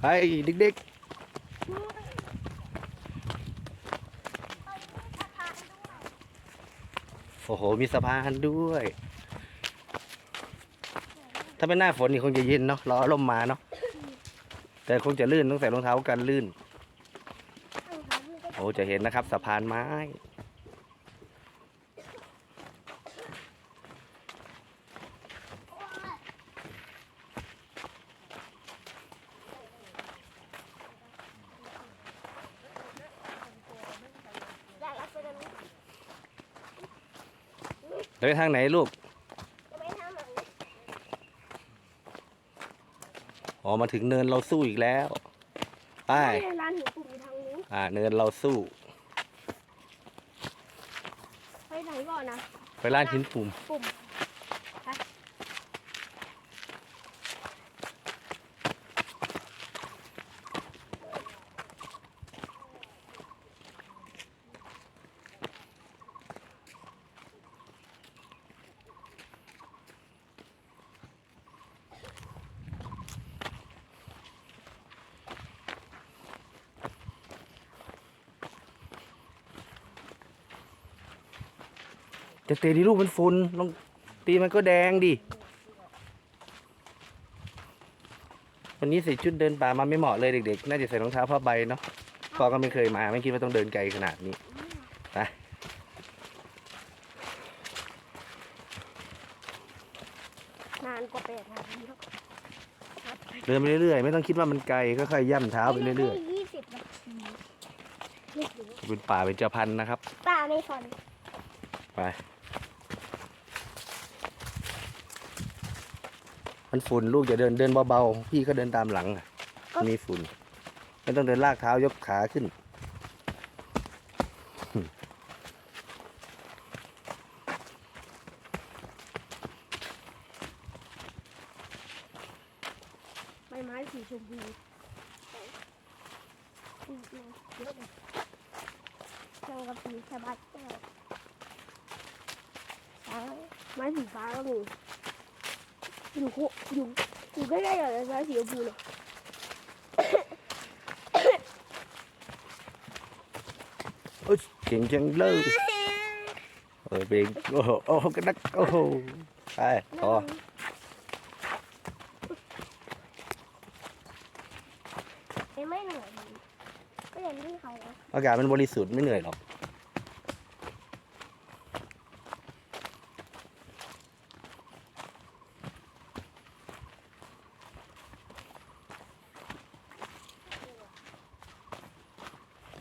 ไปเด็กๆ โอ้โห มีสะพานด้วย ถ้าเป็นหน้าฝนนี่คงจะเย็นเนาะรอลมมาเนาะ แต่คงจะลื่นต้องใส่รองเท้ากันลื่น โอ้ จะเห็นนะครับสะพานไม้ อยากรับไปตรงนี้ เดินทางไหนลูกจะไปทำแบบนี้อ๋อมาถึงเนินเราสู้อีกแล้วไปร้านหิวปุ่มอยู่ทางนู้นอ่า เนินเราสู้ ไปไหนก่อนนะไปร้านหินปุ่มปุ่ม จะเตะดีลูกมันฝุ่นลองตีมันก็แดงดิวันนี้ใส่ชุดเดินป่ามาไม่เหมาะเลยเด็กๆ น่าจะใส่รองเท้าผ้าใบเนาะพ่อก็ไม่เคยมาไม่คิดว่าต้องเดินไกลขนาดนี้ไปนานกว่าแปดนาทีแล้วเดินไปเรื่อยๆ ไม่ต้องคิดว่ามันไกลค่อยๆย่ำเท้าไปเรื่อยยี่สิบนาทีไม่ถึงๆ เป็นป่าเป็นเจ้าพันธุ์นะครับ ป้าไม่ฟันไป มันฝุ่นลูกอย่าเดินเดินเบาๆพี่ก็เดินตามหลังอะมันมีฝุ่นไม่ต้องเดินลากเท้ายกขาขึ้น ใบไม้สีชมพูอืมอืมเยอะเลยเจอกับสีสะบัดแก้วฟ้าไม้สีฟ้าก็มี อยู่คู่อยู่อยู่ใกล้ๆกับไม้สีชมพูเลยโอ้ยเก่งจังเลยเออเบงโอ้โหโอ้โหกระดักโอ้โหไปต่อไม่ไม่เหนื่อยดีก็อย่างที่เขาอะอากาศมันบริสุทธิ์ไม่เหนื่อยหรอก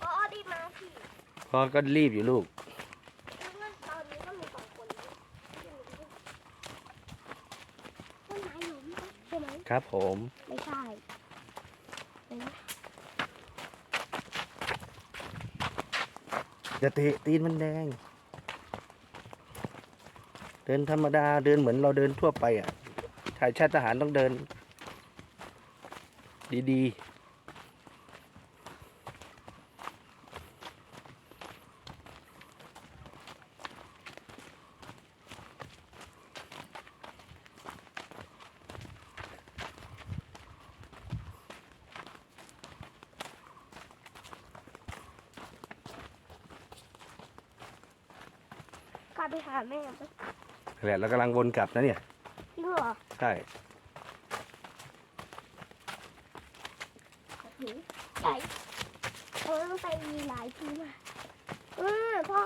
อ๋อดีมาพี่ พ่อก็รีบอยู่ลูก ครับผม ไม่ใช่จะเตะตีนมันแดง เดินธรรมดาเดินเหมือนเราเดินทั่วไปอะชายชาติทหารต้องเดิน ดีก ไปหาแม่ไหมๆแหละเรากำลังวนกลับนะเนี่ย จริงเหรอใช่หือใหญ่เขาต้องไปมีหลายทีมากเออพ่อ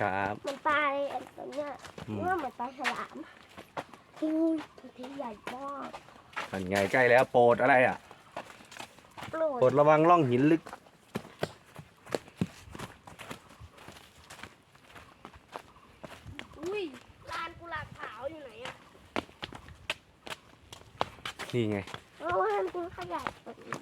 ครับมันตายไอ้ตัวเนี้ยอืมเมื่อเหมือนปลาฉลามอู้ยตัวที่ใหญ่มากมันไงใกล้แล้วโปรดอะไรอะ โปรโปรดดระวังร่องหินลึก อุ้ยลานกุหลาบขาวอยู่ไหนอะ นี่ไง เมื่อวานเป็นขยะแบบนี้